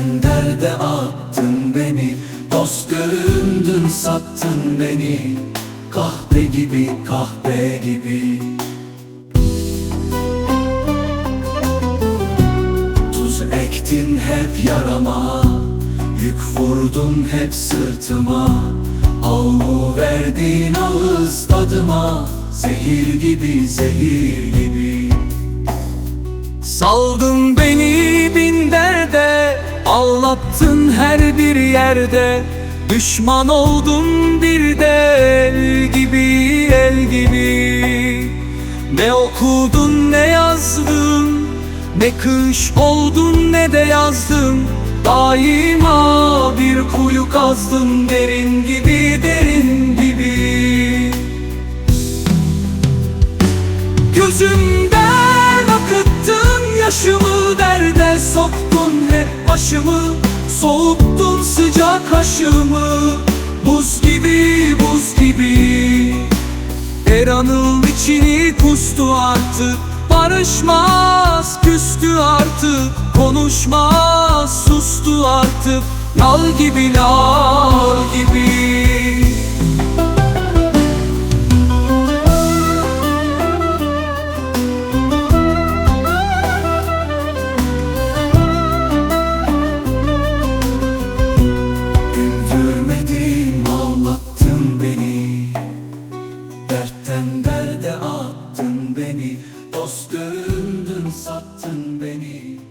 Dertten derde attın beni. Dost göründün sattın beni. Kahpe gibi kahpe gibi. Tuz ektin hep yarama. Yük vurdun hep sırtıma. Avu verdin ağız tadıma. Zehir gibi zehir gibi. Saldın bir yerde. Düşman oldum bir de el gibi el gibi. Ne okudun ne yazdın Ne kış oldun ne de yazdın Daima bir kuyu kazdım derin gibi derin gibi. Gözümden akıttın yaşımı Derde soktun hep başımı Soğuttun sıcak aşımı Buz gibi buz gibi. Her içini kustu artık Barışmaz küstü artık Konuşmaz sustu artık. Lal gibi lal gibi beni. Dost göründün sattın beni.